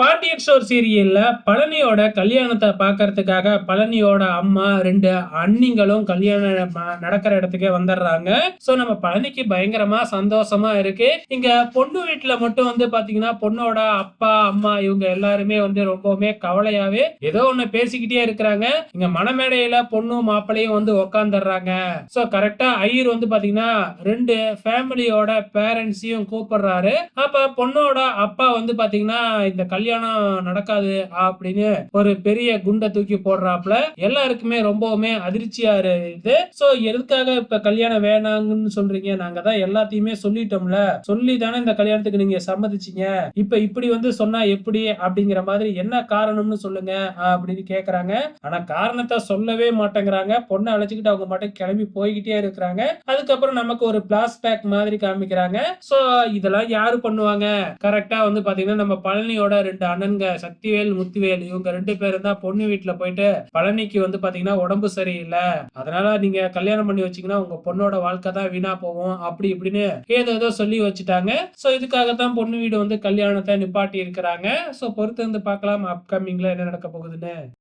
Pandian store சீரியல்ல பழனியோட கல்யாணத்தை பார்க்கறதுக்காக பழனியோட அம்மா ரெண்டு அண்ணிங்களும் கல்யாணம் நடக்கிற இடத்துக்கே வந்துடுறாங்க சோ நம்ம பழனிக்கு பயங்கரமா சந்தோஷமா இருக்கு. இங்க பொண்ணு வீட்டுல மட்டும் வந்து பாத்தீங்கன்னா பொண்ணோட அப்பா அம்மா இவங்க எல்லாருமே வந்து ரொம்பவுமே கவலையாவே ஏதோ ஒண்ணு பேசிக்கிட்டே இருக்கிறாங்க. இங்க மணமேடையில பொண்ணும் மாப்பிளையும் வந்து உக்காந்துடுறாங்க சோ கரெக்டா ஐயர் வந்து பாத்தீங்கன்னா ரெண்டு ஃபேமிலியோட பேரண்ட்ஸையும் கூப்பிடுறாரு. அப்ப பொண்ணோட அப்பா வந்து பாத்தீங்கன்னா இந்த கல்யாணம் கல்யாணம் நடக்காது அப்படின்னு ஒரு பெரிய குண்டை தூக்கி போடுறாப்ல எல்லாருக்குமே ரொம்பவுமே அதிர்ச்சியா இருக்குது. சோ எதுக்காக இப்ப கல்யாணம் வேணாங்கன்னு சொல்றீங்க? நாங்க தான் எல்லாத்தையுமே சொல்லிட்டோம்ல. சொல்லி தானே இந்த கல்யாணத்துக்கு நீங்க சம்மதிச்சீங்க. இப்ப இப்படி வந்து சொன்னா எப்படி அப்படிங்கிற மாதிரி என்ன காரணம்னு சொல்லுங்க அப்படின்னு கேக்குறாங்க. ஆனா காரணத்தை சொல்லவே மாட்டேங்கிறாங்க. பொண்ணை அழைச்சிக்கிட்டு அவங்க மட்டும் கிளம்பி போய்கிட்டே இருக்கிறாங்க. அதுக்கப்புறம் நமக்கு ஒரு பிளாஸ்பேக் மாதிரி காமிக்கிறாங்க. சோ இதெல்லாம் யாரு பண்ணுவாங்க? கரெக்டா வந்து பாத்தீங்கன்னா நம்ம பழனியோட ரெண்டு அண்ணன்க சக்திவேல் முத்துவேல் இவங்க ரெண்டு பேரும் தான் பொண்ணு வீட்டுல போயிட்டு பழனிக்கு வந்து பாத்தீங்கன்னா உடம்பு சரியில்லை. அதனால நீங்க கல்யாணம் பண்ணி வச்சீங்கன்னா உங்க பொண்ணோட வாழ்க்கை தான் வீணா போகும். அப்படி இப்படின்னு ஏதோ ஏதோ சொல்லி வச்சுட்டாங்க. சோ இதுக்காகத்தான் பொண்ணு வீடு வந்து கல்யாணத்தை நிப்பாட்டி இருக்கிறாங்க. சோ பொறுத்து வந்து பார்க்கலாம் அப்கமிங்ல என்ன நடக்க போகுதுன்னு.